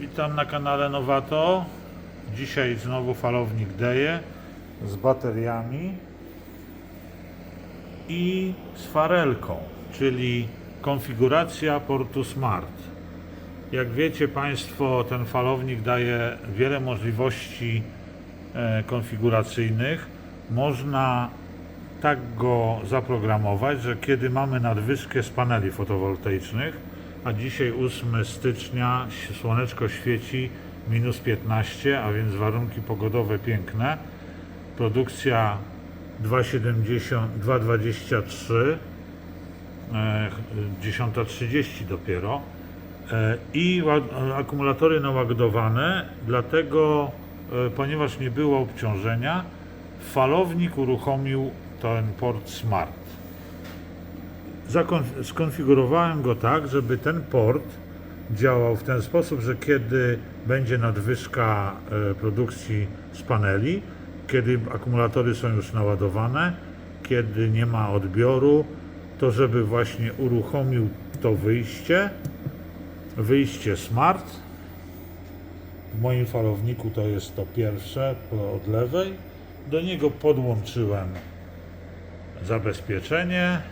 Witam na kanale Nowato. Dzisiaj znowu falownik Deje z bateriami i z farelką, czyli konfiguracja portu Smart. Jak wiecie Państwo, ten falownik daje wiele możliwości e, konfiguracyjnych. Można tak go zaprogramować, że kiedy mamy nadwyżkę z paneli fotowoltaicznych, a dzisiaj 8 stycznia, słoneczko świeci, minus 15, a więc warunki pogodowe piękne, produkcja 2,70, 2,23, e, 10.30 dopiero e, i akumulatory naładowane, dlatego, e, ponieważ nie było obciążenia, falownik uruchomił ten port Smart. Skonfigurowałem go tak, żeby ten port działał w ten sposób, że kiedy będzie nadwyżka e, produkcji z paneli, kiedy akumulatory są już naładowane, kiedy nie ma odbioru, to żeby właśnie uruchomił to wyjście, wyjście Smart. W moim falowniku to jest to pierwsze od lewej. Do niego podłączyłem zabezpieczenie,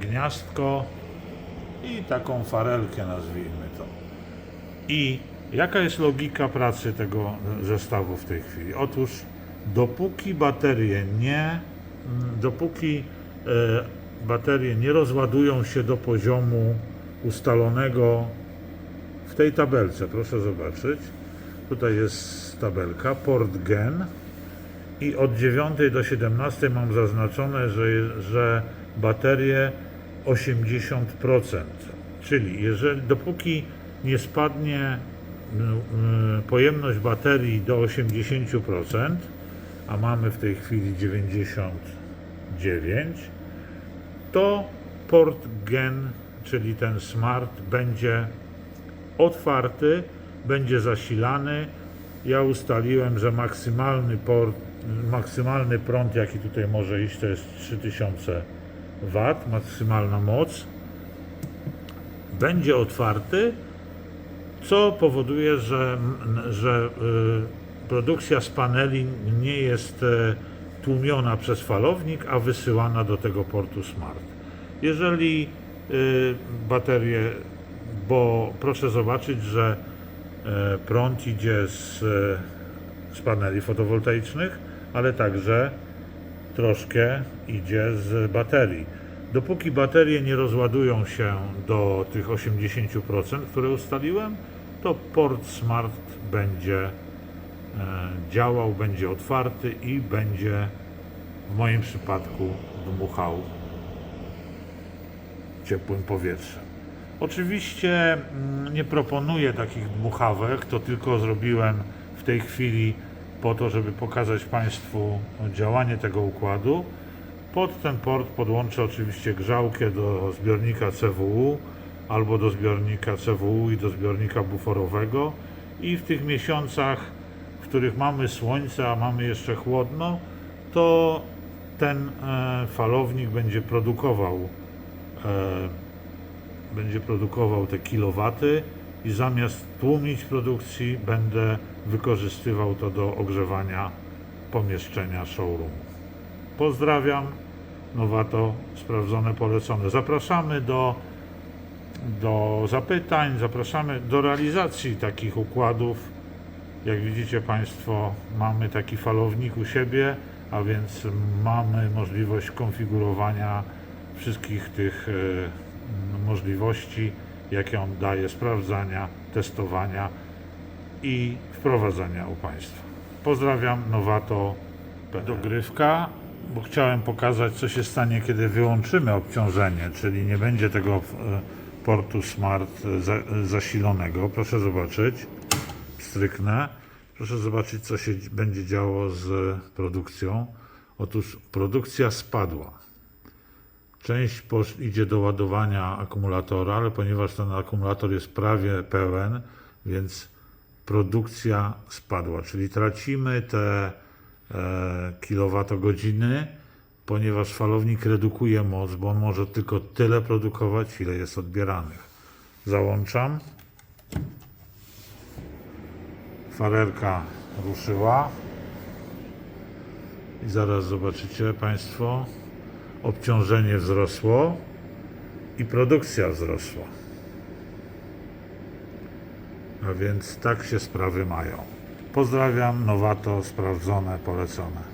gniazdko i taką farelkę nazwijmy to. I jaka jest logika pracy tego zestawu w tej chwili? Otóż dopóki baterie nie, mm, dopóki e, baterie nie rozładują się do poziomu ustalonego w tej tabelce, proszę zobaczyć. Tutaj jest tabelka port gen i od 9 do 17 mam zaznaczone, że, że baterie 80%. Czyli jeżeli dopóki nie spadnie pojemność baterii do 80%, a mamy w tej chwili 99, to port gen, czyli ten smart będzie otwarty, będzie zasilany. Ja ustaliłem, że maksymalny port, maksymalny prąd, jaki tutaj może iść, to jest 3000 W, maksymalna moc. Będzie otwarty, co powoduje, że, że y, produkcja z paneli nie jest e, tłumiona przez falownik, a wysyłana do tego portu smart. Jeżeli y, baterie, bo proszę zobaczyć, że prąd idzie z, z paneli fotowoltaicznych, ale także troszkę idzie z baterii. Dopóki baterie nie rozładują się do tych 80%, które ustaliłem, to port Smart będzie e, działał, będzie otwarty i będzie w moim przypadku dmuchał ciepłym powietrzem. Oczywiście mm, nie proponuję takich dmuchawek, to tylko zrobiłem w tej chwili po to, żeby pokazać Państwu działanie tego układu. Pod ten port podłączę oczywiście grzałkę do zbiornika CWU albo do zbiornika CWU i do zbiornika buforowego i w tych miesiącach, w których mamy słońce, a mamy jeszcze chłodno, to ten e, falownik będzie produkował e, będzie produkował te kilowaty i zamiast tłumić produkcji będę wykorzystywał to do ogrzewania pomieszczenia showroomu. Pozdrawiam, Nowato, sprawdzone, polecone. Zapraszamy do, do zapytań, zapraszamy do realizacji takich układów. Jak widzicie Państwo, mamy taki falownik u siebie, a więc mamy możliwość konfigurowania wszystkich tych e, możliwości, jakie on daje, sprawdzania, testowania i wprowadzania u Państwa. Pozdrawiam, Nowato, dogrywka, bo chciałem pokazać, co się stanie, kiedy wyłączymy obciążenie, czyli nie będzie tego e, portu smart e, za, zasilonego. Proszę zobaczyć, stryknę. Proszę zobaczyć, co się będzie działo z produkcją. Otóż produkcja spadła. Część idzie do ładowania akumulatora, ale ponieważ ten akumulator jest prawie pełen, więc produkcja spadła, czyli tracimy te e, kilowatogodziny, ponieważ falownik redukuje moc, bo on może tylko tyle produkować, ile jest odbieranych. Załączam. Farerka ruszyła. I zaraz zobaczycie Państwo, obciążenie wzrosło i produkcja wzrosła. A więc tak się sprawy mają. Pozdrawiam, nowato, sprawdzone, polecone.